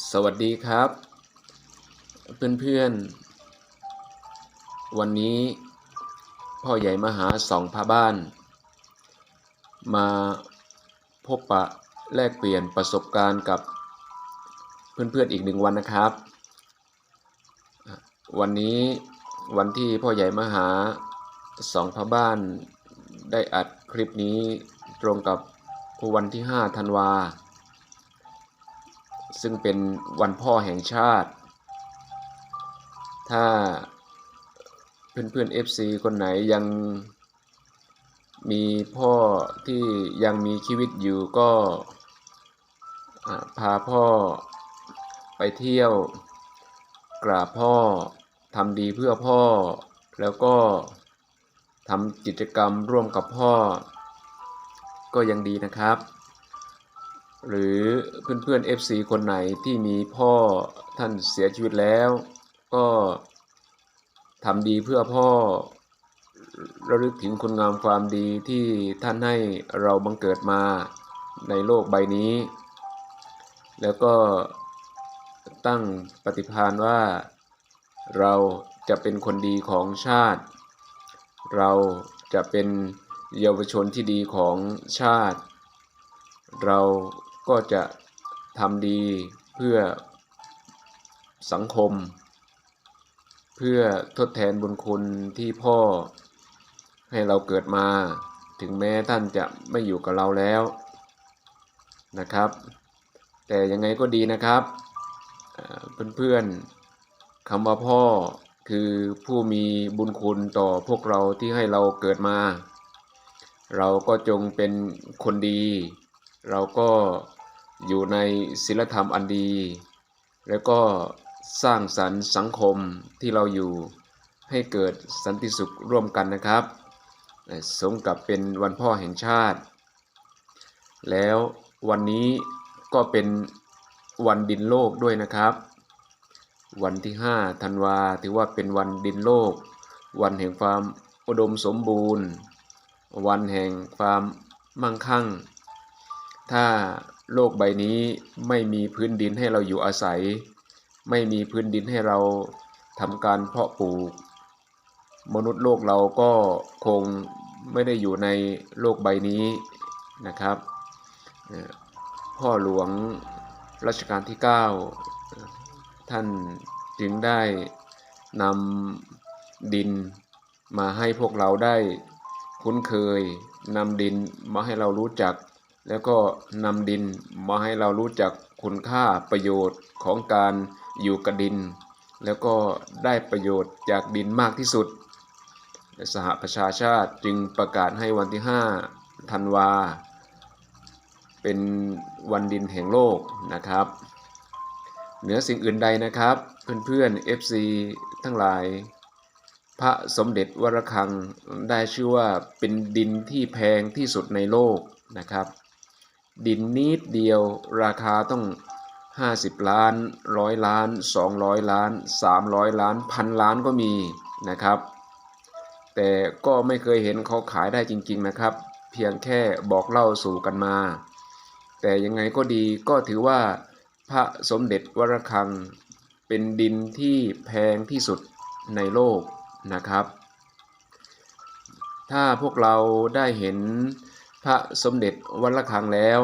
สวัสดีครับ เพื่อนๆ วันนี้พ่อใหญ่มหาสองพาบ้าน มาพบปะแลกเปลี่ยนประสบการณ์กับเพื่อนๆอีกหนึ่งวันนะครับ วันนี้วันที่พ่อใหญ่มหาสองพาบ้านได้อัดคลิปนี้ตรงกับวันที่ 5 ธันวา ซึ่งเป็นวันพ่อแห่งชาติ ถ้าเพื่อนๆ FC คนไหนยังมีพ่อที่ยังมีชีวิตอยู่ก็พาพ่อไปเที่ยวกราบพ่อทำดีเพื่อพ่อ แล้วก็ทำกิจกรรมร่วมกับพ่อ ก็ยังดีนะครับ หรือเพื่อนๆ FC คนไหนที่มีพ่อท่านเสียชีวิตแล้ว ก็ทำดีเพื่อพ่อระลึกถึงคุณงามความดีที่ท่านให้เราบังเกิดมาในโลกใบนี้ แล้วก็ตั้งปฏิภาณว่าเราจะเป็นคนดีของชาติ เราจะเป็นเยาวชนที่ดีของชาติ เรา ก็จะทำดีเพื่อสังคม เพื่อทดแทนบุญคุณที่พ่อให้เราเกิดมา ถึงแม้ท่านจะไม่อยู่กับเราแล้วนะครับ แต่ยังไงก็ดีนะครับเอ่อเพื่อนๆคำว่าพ่อคือผู้มีบุญคุณต่อพวกเราที่ให้เราเกิดมา เราก็จงเป็นคนดี เราก็ อยู่ในศีลธรรมอันดี แล้วก็สร้างสรรค์สังคมที่เราอยู่ให้เกิดสันติสุขร่วมกันนะครับ สมกับเป็นวันพ่อแห่งชาติ แล้ววันนี้ก็เป็นวันดินโลกด้วยนะครับ วันที่5ธันวาถือว่าเป็นวันดินโลก วันแห่งความอุดมสมบูรณ์ วันแห่งความมั่งคั่ง ถ้า โลกใบนี้ไม่มีพื้นดินให้เราอยู่อาศัย ไม่มีพื้นดินให้เราทำการเพาะปลูก มนุษย์โลกเราก็คงไม่ได้อยู่ในโลกใบนี้นะครับ พ่อหลวงรัชกาลที่ 9 ท่านจึงได้นำดินมาให้พวกเราได้คุ้นเคยนำดินมาให้เรารู้จัก แล้วก็นำดินมาให้เรารู้จักคุณค่าประโยชน์ของการอยู่กับดิน แล้วก็ได้ประโยชน์จากดินมากที่สุด สหประชาชาติจึงประกาศให้วันที่5ธันวา เป็นวันดินแห่งโลกนะครับ เหนือสิ่งอื่นใดนะครับ เพื่อนๆ FC ทั้งหลาย พระสมเด็จวรคังได้ชื่อว่าเป็นดินที่แพงที่สุดในโลกนะครับ ดินนิดเดียวราคาต้อง 50 ล้านร้อยล้าน 200 ล้าน 300 ล้านพันล้านก็มีนะครับ แต่ก็ไม่เคยเห็นเขาขายได้จริง ๆนะครับ เพียงแค่บอกเล่าสู่กันมา แต่ยังไงก็ดีก็ถือว่าพระสมเด็จวรคังเป็นดินที่แพงที่สุดในโลกนะครับ ถ้าพวกเราได้เห็น พระสมเด็จวัดระฆังแล้ว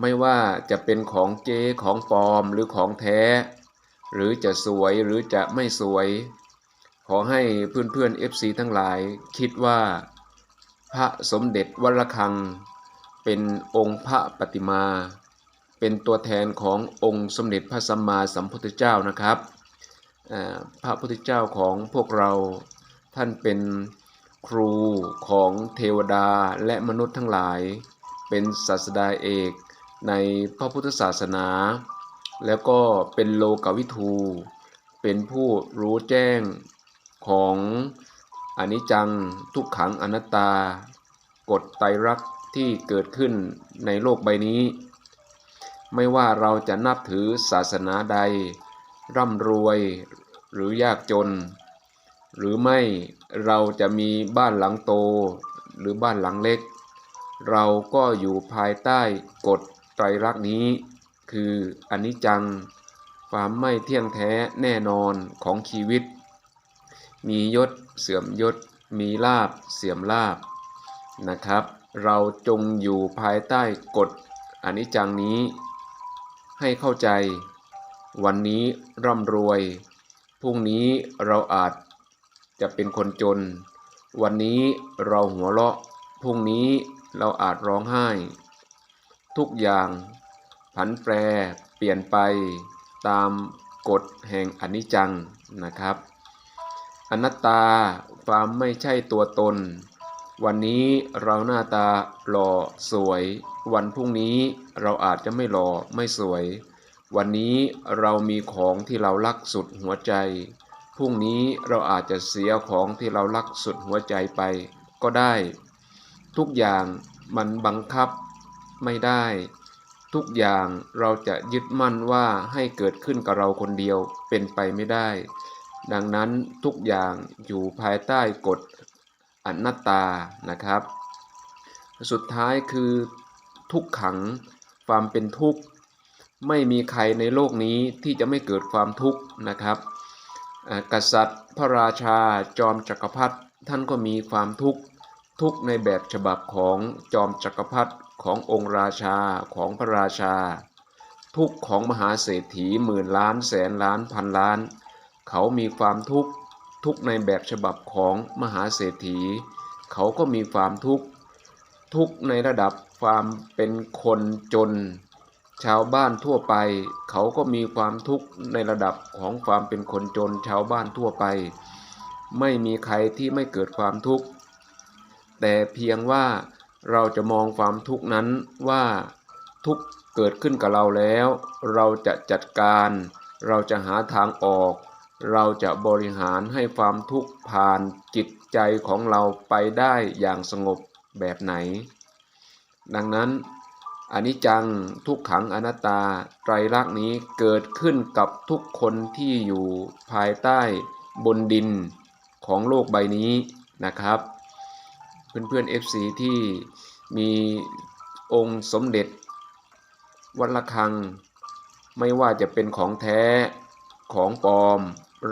ไม่ว่าจะเป็นของเก๊ของปลอมหรือของแท้ หรือจะสวยหรือจะไม่สวย ขอให้เพื่อนๆ FC ทั้งหลายคิดว่า พระสมเด็จวัดระฆัง เป็นองค์พระปฏิมา เป็นตัวแทนขององค์สมเด็จพระสัมมาสัมพุทธเจ้านะครับพระพุทธเจ้าของพวกเราท่านเป็น ครูของเทวดาและมนุษย์ทั้งหลาย เป็นศาสดาเอกในพระพุทธศาสนา แล้วก็เป็นโลกวิทู เป็นผู้รู้แจ้งของอนิจจังทุกขังอนัตตา กฎไตรลักษณ์ที่เกิดขึ้นในโลกใบนี้ ไม่ว่าเราจะนับถือศาสนาใด ร่ำรวยหรือยากจน หรือไม่เราจะมีบ้านหลังโต หรือบ้านหลังเล็ก เราก็อยู่ภายใต้กฎไตรลักษณ์นี้ คืออนิจจัง ความไม่เที่ยงแท้แน่นอนของชีวิต มียศเสื่อมยศ มีลาบเสื่อมลาบนะครับ เราจงอยู่ภายใต้กฎอนิจจังนี้ ให้เข้าใจ วันนี้ร่ำรวย พรุ่งนี้เราอาจ จะเป็นคนจน วันนี้เราหัวเราะ พรุ่งนี้เราอาจร้องไห้ ทุกอย่างผันแปรเปลี่ยนไปตามกฎแห่งอนิจจังนะครับ อนัตตาความไม่ใช่ตัวตน วันนี้เราหน้าตาหล่อสวย วันพรุ่งนี้เราอาจจะไม่หล่อไม่สวย วันนี้เรามีของที่เรารักสุดหัวใจ พรุ่งนี้เราอาจจะเสียของที่เรารักสุดหัวใจไปก็ได้ ทุกอย่างมันบังคับไม่ได้ ทุกอย่างเราจะยึดมั่นว่าให้เกิดขึ้นกับเราคนเดียวเป็นไปไม่ได้ ดังนั้นทุกอย่างอยู่ภายใต้กฎอนัตตานะครับ สุดท้ายคือทุกขังความเป็นทุกข์ ไม่มีใครในโลกนี้ที่จะไม่เกิดความทุกข์นะครับ กษัตริย์ พระราชาจอมจักรพรรดิท่านก็มีความทุกข์ทุกในแบบฉบับของจอมจักรพรรดิขององค์ราชาของพระราชา ทุกของมหาเศรษฐีหมื่นล้านแสนล้านพันล้าน เขามีความทุกข์ทุกในแบบฉบับของมหาเศรษฐี เขาก็มีความทุกข์ทุกในระดับความเป็นคนจน ชาวบ้านทั่วไป เขาก็มีความทุกข์ในระดับของความเป็นคนจนชาวบ้านทั่วไป ไม่มีใครที่ไม่เกิดความทุกข์ แต่เพียงว่าเราจะมองความทุกข์นั้นว่าทุกข์เกิดขึ้นกับเราแล้ว เราจะจัดการ เราจะหาทางออก เราจะบริหารให้ความทุกข์ผ่านจิตใจของเราไปได้อย่างสงบแบบไหน ดังนั้น อนิจจังทุกขังอนัตตา ไตรลักษณ์นี้เกิดขึ้นกับทุกคนที่อยู่ภายใต้บนดินของโลกใบนี้นะครับ เพื่อนๆ FC ที่มีองค์สมเด็จ วัดระฆัง ไม่ว่าจะเป็นของแท้ของปลอม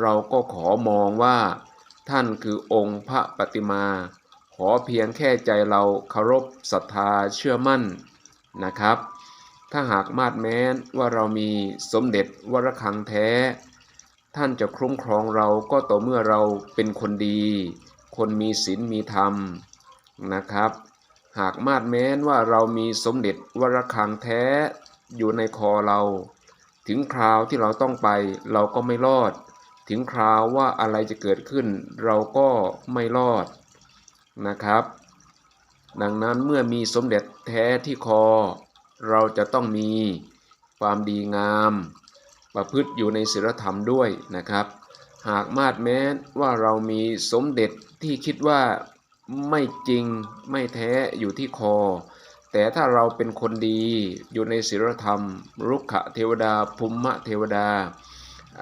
เราก็ขอมองว่า ท่านคือองค์พระปฏิมา ขอเพียงแค่ใจเราเคารพศรัทธาเชื่อมั่น นะครับ ถ้าหากมาดแม้นว่าเรามีสมเด็จวรคังแท้ ท่านจะคุ้มครองเราก็ต่อเมื่อเราเป็นคนดี คนมีศีลมีธรรมนะครับ หากมาดแม้นว่าเรามีสมเด็จวรคังแท้อยู่ในคอเรา ถึงคราวที่เราต้องไปเราก็ไม่รอด ถึงคราวว่าอะไรจะเกิดขึ้น เราก็ไม่รอดนะครับ ดังนั้นเมื่อมีสมเด็จ แท้ที่คอ เราจะต้องมีความดีงาม ประพฤติอยู่ในศีลธรรมด้วยนะครับ หากมาดแม้ว่าเรามีสมเด็จที่คิดว่าไม่จริงไม่แท้อยู่ที่คอ แต่ถ้าเราเป็นคนดีอยู่ในศีลธรรม รุกขเทวดาภุมมะเทวดา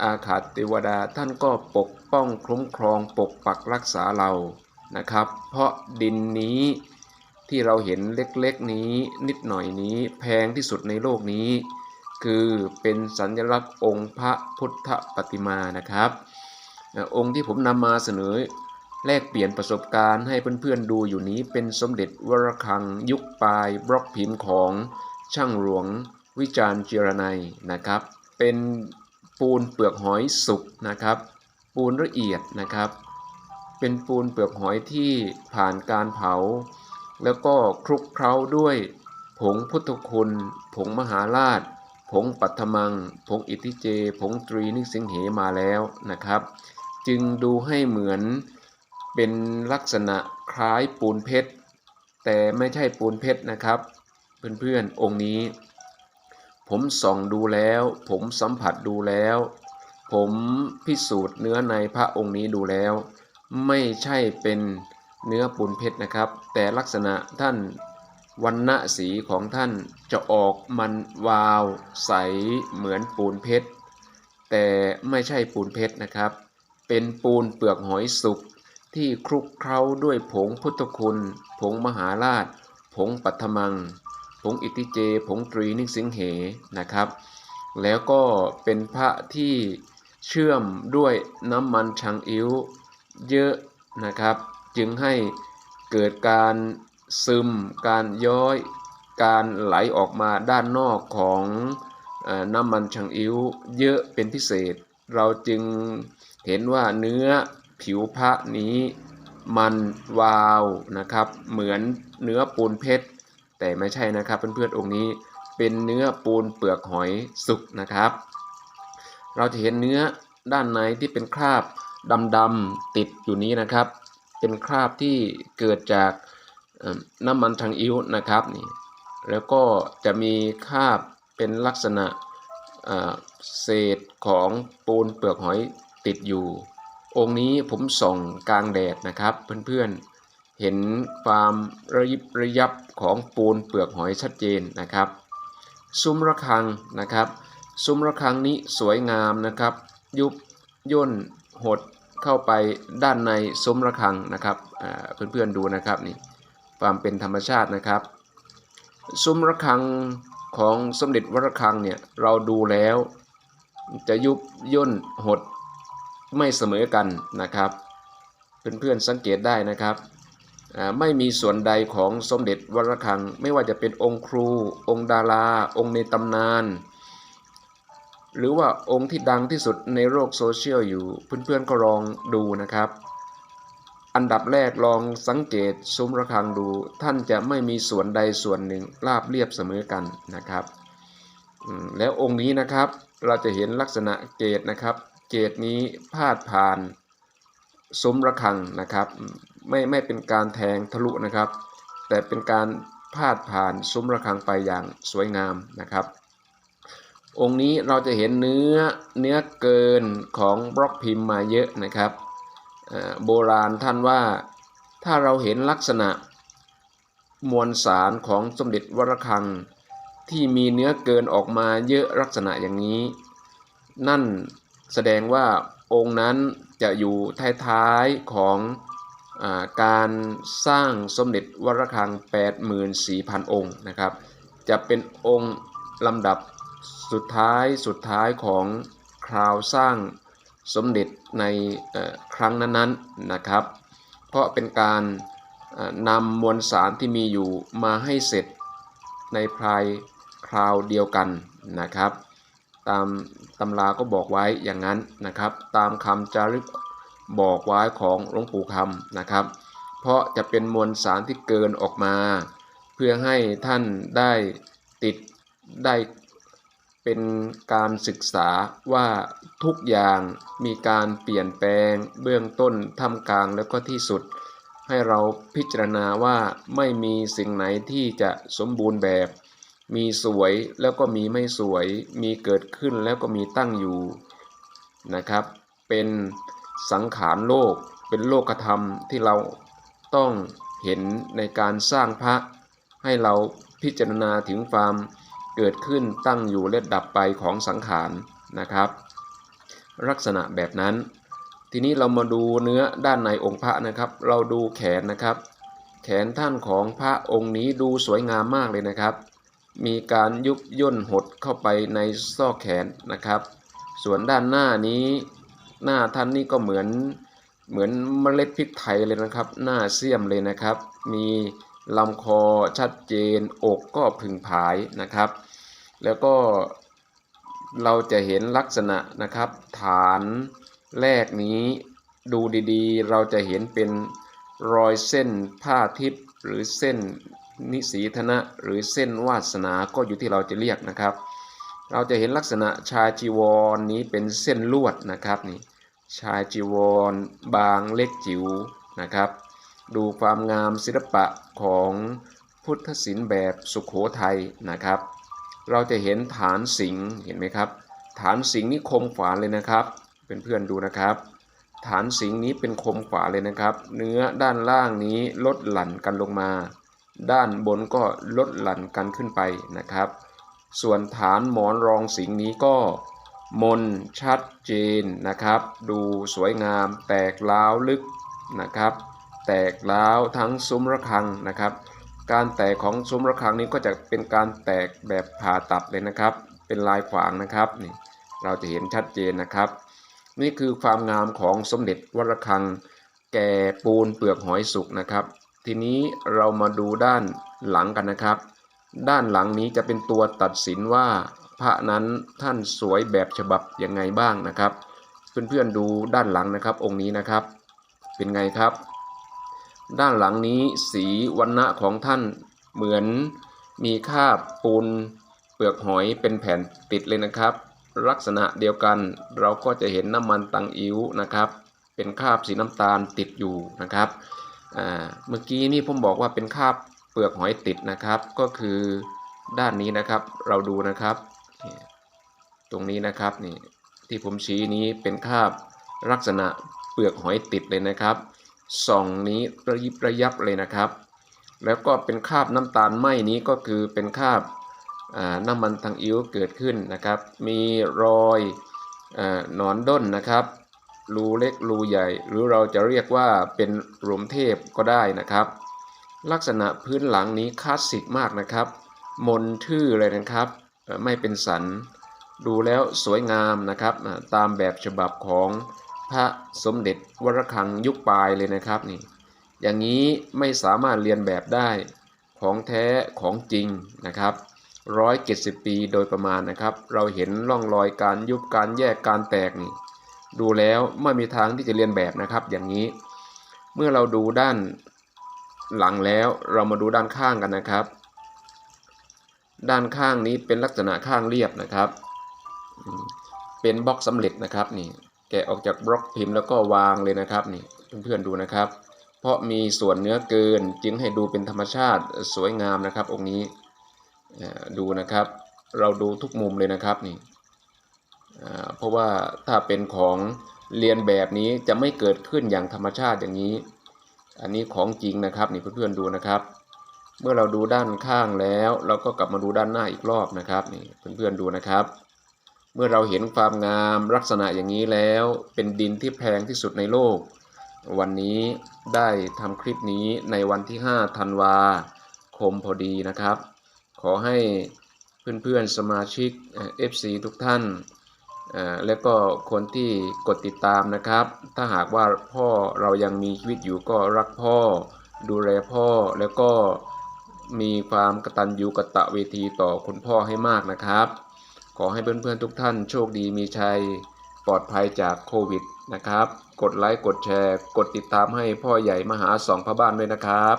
อาขาเทวดาท่านก็ปกป้องคุ้มครองปกปักรักษาเรานะครับ เพราะดินนี้ ที่เราเห็นเล็กๆนี้นิดหน่อยนี้แพงที่สุดในโลกนี้ คือเป็นสัญลักษณ์องค์พระพุทธปฏิมานะครับนะองค์ที่ผมนำมาเสนอแลกเปลี่ยนประสบการณ์ให้เพื่อนๆดูอยู่นี้เป็นสมเด็จวรคังยุคปลายบล็อกพิมพ์ของช่างหลวงวิจารณ์เจรนัยนะครับ เป็นปูนเปลือกหอยสุกนะครับ ปูนละเอียดนะครับ เป็นปูนเปลือกหอยที่ผ่านการเผา แล้วก็คลุกเคล้าด้วย ผงพุทธคุณ ผงมหาราช ผงปัทมัง ผงอิทิเจ ผงตรีนิสิงเหมาแล้วนะครับ จึงดูให้เหมือนเป็นลักษณะคล้ายปูนเพชร แต่ไม่ใช่ปูนเพชรนะครับ เพื่อนๆองค์นี้ ผมส่องดูแล้ว ผมสัมผัสดูแล้ว ผมพิสูจน์เนื้อในพระองค์นี้ดูแล้ว ไม่ใช่เป็น เนื้อปูนเพชรนะครับ แต่ลักษณะท่านวันณะสีของท่านจะออกมันวาวใสเหมือนปูนเพชร แต่ไม่ใช่ปูนเพชรนะครับ เป็นปูนเปลือกหอยสุกที่คลุกเคล้าด้วยผงพุทธคุณ ผงมหาราช ผงปัทมัง ผงอิติเจ ผงตรีนิสิงเหนะครับ แล้วก็เป็นพระที่เชื่อมด้วยน้ำมันชังอิ้วเยอะนะครับ จึงให้เกิดการซึม การย้อย การไหลออกมาด้านนอกของอน้ำมันชังอิ้วเยอะเป็นพิเศษ เราจึงเห็นว่าเนื้อผิวพระนี้มันวาวนะครับ เหมือนเนื้อปูนเพชร แต่ไม่ใช่นะครับเพื่อนๆองค์นี้เป็นเนื้อปูนเปลือกหอยสุกนะครับ เราจะเห็นเนื้อด้านในที่เป็นคราบดำๆติดอยู่นี้นะครับ เป็นคราบที่เกิดจากน้ำมันทางอิ้วนะครับนี่แล้วก็จะมีคราบเป็นลักษณะเอ่อเศษของปูนเปลือกหอยติดอยู่ องค์นี้ผมส่องกลางแดดนะครับเพื่อนๆ เห็นความระยิบระยับของปูนเปลือกหอยชัดเจนนะครับ ซุ้มระฆังนะครับ ซุ้มระฆังนี้สวยงามนะครับ ยุบย่นหด เข้าไปด้านในซุ้มระฆังนะครับเพื่อนๆดูนะครับนี่ความเป็นธรรมชาตินะครับ ซุ้มระฆังของสมเด็จวระฆังเนี่ยเราดูแล้วจะยุบย่นหดไม่เสมอกันนะครับ เพื่อนๆสังเกตได้นะครับไม่มีส่วนใดของสมเด็จวระฆัง ไม่ว่าจะเป็นองค์ครู องค์ดารา องค์ในตำนาน หรือว่าองค์ที่ดังที่สุดในโลกโซเชียลอยู่ เพื่อนๆก็ลองดูนะครับ อันดับแรกลองสังเกตซุ้มระฆังดู ท่านจะไม่มีส่วนใดส่วนหนึ่งราบเรียบเสมอกันนะครับแล้วองค์นี้นะครับเราจะเห็นลักษณะเกตนะครับ เกตนี้พาดผ่านซุ้มระฆังนะครับ ไม่ไม่เป็นการแทงทะลุนะครับ แต่เป็นการพาดผ่านซุ้มระฆังไปอย่างสวยงามนะครับ องค์นี้เราจะเห็นเนื้อเนื้อเกินของบล็อกพิมพ์มาเยอะนะครับ โบราณท่านว่าถ้าเราเห็นลักษณะมวลสารของสมเด็จวรคัง ที่มีเนื้อเกินออกมาเยอะลักษณะอย่างนี้ นั่นแสดงว่าองค์นั้นจะอยู่ท้ายๆของอการสร้างสมเด็จวรคัง 84,000 องค์นะครับ จะเป็นองค์ลำดับ สุดท้ายสุดท้ายของคราวสร้างสมเด็จในครั้งนั้นๆนะครับ เพราะเป็นการนำมวลสารที่มีอยู่มาให้เสร็จในภายคราวเดียวกันนะครับ ตามตำราก็บอกไว้อย่างนั้นนะครับ ตามคำจารึกบอกไว้ของหลวงปู่คำนะครับ เพราะจะเป็นมวลสารที่เกินออกมา เพื่อให้ท่านได้ติดได้ เป็นการศึกษาว่าทุกอย่างมีการเปลี่ยนแปลงเบื้องต้นท่ามกลางแล้วก็ที่สุด ให้เราพิจารณาว่าไม่มีสิ่งไหนที่จะสมบูรณ์แบบ มีสวยแล้วก็มีไม่สวย มีเกิดขึ้นแล้วก็มีตั้งอยู่นะครับ เป็นสังขารโลก เป็นโลกธรรมที่เราต้องเห็นในการสร้างพระ ให้เราพิจารณาถึงความ เกิดขึ้นตั้งอยู่และดับไปของสังขารนะครับ ลักษณะแบบนั้น ทีนี้เรามาดูเนื้อด้านในองค์พระนะครับ เราดูแขนนะครับ แขนท่านของพระองค์นี้ดูสวยงามมากเลยนะครับ มีการยุบย่นหดเข้าไปในซอกแขนนะครับ ส่วนด้านหน้านี้หน้าท่านนี่ก็เหมือนเหมือนเมล็ดพริกไทยเลยนะครับ หน้าเสี้ยมเลยนะครับ มีลำคอชัดเจน อกก็ผึ่งผายนะครับ แล้วก็เราจะเห็นลักษณะนะครับ ฐานแรกนี้ดูดีๆ เราจะเห็นเป็นรอยเส้นผ้าทิพย์หรือเส้นนิสีธนะ หรือเส้นวาสนาก็อยู่ที่เราจะเรียกนะครับ เราจะเห็นลักษณะชายจีวรนนี้เป็นเส้นลวดนะครับนี่ชายจีวร บางเล็กจิ๋วนะครับ ดูความงามศิลปะของพุทธศิลป์แบบสุขโขทัยนะครับ เราจะเห็นฐานสิงห์เห็นไหมครับ ฐานสิงห์นี่คมฝาเลยนะครับเป็นเพื่อนๆดูนะครับ ฐานสิงห์นี้เป็นคมฝาเลยนะครับ เนื้อด้านล่างนี้ลดหลั่นกันลงมา ด้านบนก็ลดหลั่นกันขึ้นไปนะครับ ส่วนฐานหมอนรองสิงห์นี้ก็มนชัดเจนนะครับ ดูสวยงามแตกล้าวลึกนะครับ แตกล้าวทั้งซุ้มระฆังนะครับ การแตกของซุ้มระฆังนี้ก็จะเป็นการแตกแบบผ่าตัดเลยนะครับ เป็นลายขวางนะครับนี่เราจะเห็นชัดเจนนะครับ นี่คือความงามของสมเด็จวัดระฆังแก่ปูนเปลือกหอยสุกนะครับ ทีนี้เรามาดูด้านหลังกันนะครับ ด้านหลังนี้จะเป็นตัวตัดสินว่าพระนั้นท่านสวยแบบฉบับยังไงบ้างนะครับ เพื่อนๆดูด้านหลังนะครับองค์นี้นะครับ เป็นไงครับ ด้านหลังนี้สีวันณะของท่านเหมือนมีคาบปูนเปลือกหอยเป็นแผ่นติดเลยนะครับ ลักษณะเดียวกันเราก็จะเห็นน้ำมันตังอิ้วนะครับ เป็นคาบสีน้ำตาลติดอยู่นะครับเมื่อกี้นี่ผมบอกว่าเป็นคาบเปลือกหอยติดนะครับ ก็คือด้านนี้นะครับเราดูนะครับ ตรงนี้นะครับนี่ที่ผมชี้นี้เป็นคาบลักษณะเปลือกหอยติดเลยนะครับ ส่องนี้ระยิบระยับเลยนะครับ แล้วก็เป็นคราบน้ำตาลไหมนี้ก็คือเป็นคราบน้ำมันทางอิ้วเกิดขึ้นนะครับ มีรอยอหนอนด้นนะครับรูเล็กรูใหญ่ หรือเราจะเรียกว่าเป็นหลุมเทพก็ได้นะครับ ลักษณะพื้นหลังนี้คลาสสิกมากนะครับ มนทื่อเลยนะครับ ไม่เป็นสัน ดูแล้วสวยงามนะครับ ตามแบบฉบับของ ระสมเด็จวรคังยุคปลายเลยนะครับนี่ อย่างนี้ไม่สามารถเรียนแบบได้ของแท้ของจริงนะครับร้อยเจ็ดสิบปีโดยประมาณนะครับ เราเห็นร่องรอยการยุบการแยกการแตกนี่ ดูแล้วไม่มีทางที่จะเรียนแบบนะครับ อย่างนี้ เมื่อเราดูด้านหลังแล้วเรามาดูด้านข้างกันนะครับ ด้านข้างนี้เป็นลักษณะข้างเรียบนะครับ เป็นบล็อกสำเร็จนะครับนี่ แกะออกจากบล็อกพิมพ์แล้วก็วางเลยนะครับนี่เพื่อนๆดูนะครับ เพราะมีส่วนเนื้อเกินจึงให้ดูเป็นธรรมชาติสวยงามนะครับองค์นี้ดูนะครับ เราดูทุกมุมเลยนะครับนี่เพราะว่าถ้าเป็นของเรียนแบบนี้จะไม่เกิดขึ้นอย่างธรรมชาติอย่างนี้ อันนี้ของจริงนะครับนี่เพื่อนๆดูนะครับ เมื่อเราดูด้านข้างแล้ว เราก็กลับมาดูด้านหน้าอีกรอบนะครับนี่เพื่อนๆดูนะครับ เมื่อเราเห็นความงามลักษณะอย่างนี้แล้ว เป็นดินที่แพงที่สุดในโลก วันนี้ได้ทำคลิปนี้ในวันที่ 5 ธันวาคมพอดีนะครับ ขอให้เพื่อนๆสมาชิกเอ่อ FC ทุกท่าน และก็คนที่กดติดตามนะครับ ถ้าหากว่าพ่อเรายังมีชีวิตอยู่ก็รักพ่อ ดูแลพ่อแล้วก็มีความกตัญญูกตเวทีต่อคุณพ่อให้มากนะครับ ขอให้เพื่อนๆทุกท่านโชคดีมีชัย ปลอดภัยจากโควิดนะครับ กดไลค์กดแชร์ กดติดตามให้พ่อใหญ่มหาสองพระบ้านด้วยนะครับ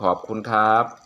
ขอบคุณครับ